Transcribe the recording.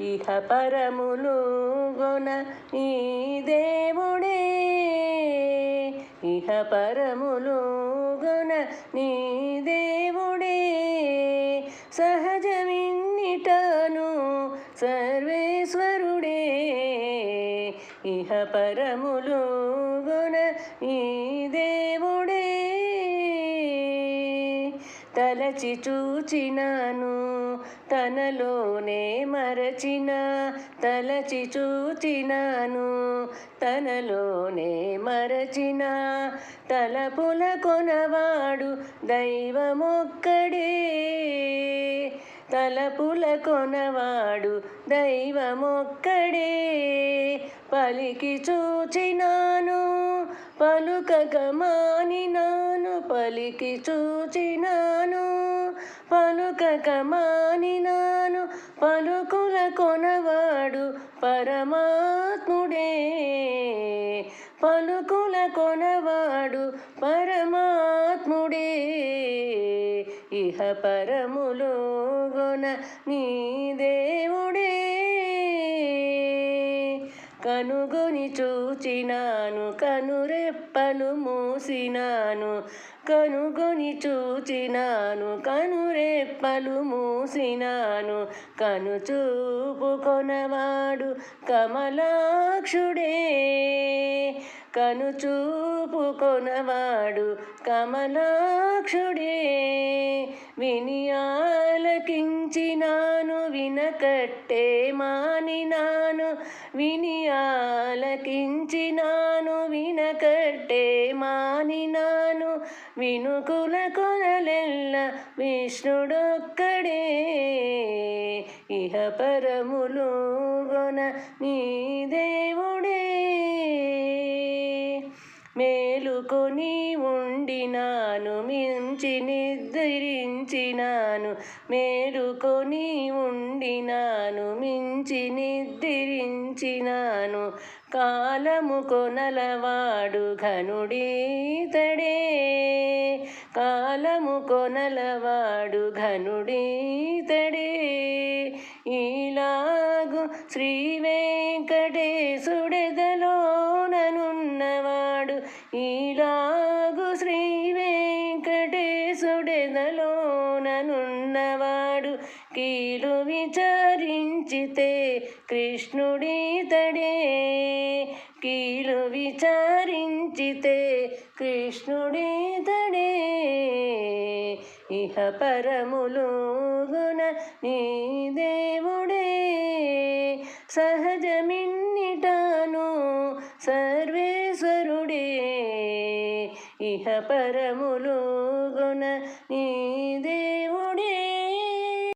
ఇహ పరములు గుణ ఈ దేవుడే. ఇహ పరములు గుణ నీ దేవుడే. సహజమిన్నిటను సర్వేశ్వరుడే. ఇహ పరములు గుణ ఈ దేవుడే. తలచి చూచినాను తనలోనే మరచిన. తలచి చూచినాను తనలోనే మరచిన. తలపుల కొనవాడు దైవమొక్కడే. తలపుల కొనవాడు దైవమొక్కడే. పలికి చూచినా పలుకక మానినాను పలికి చూచినాను. పలుకక మానినాను పలుకుల కొనవాడు పరమాత్ముడే. పలుకుల కొనవాడు పరమాత్ముడే. ఇహ పరములో గుణ నీ కనుగొని చూచినాను కనురెప్పలు మూసినాను. కనుగొని చూచినాను కనురెప్పలు మూసినాను. కను చూపుకొనవాడు కమలాక్షుడే. కను చూపుకొనవాడు కమలాక్షుడే. వినియాలకించినా వినకట్టే మానినాను విని ఆలకించినాను వినకట్టే మానినాను. వినుకుల కొనలెల్ల విష్ణుడొక్కడే ఇహ పరములు గొన నీ దేవుడే. మేలుకొని ఉండినాను మించి మించినాను మేలుకొని ఉండినాను మించి నిద్రించినాను. కాలము కొనలవాడు ఘనుడీతడే కాలము కొనలవాడు ఘనుడీతడే ఈలాగు శ్రీ వెంకటేశుడెదలోననున్నవాడు ఈ ఉన్నవాడు కీలు విచారించితే కృష్ణుడీతడే కీలు విచారించితే కృష్ణుడీతడే ఇహ పరములోగున నీ దేవుడే. సహజమిన్నిటాను సర్వేశ్వరుడే. ఇహ పరములోగున నీ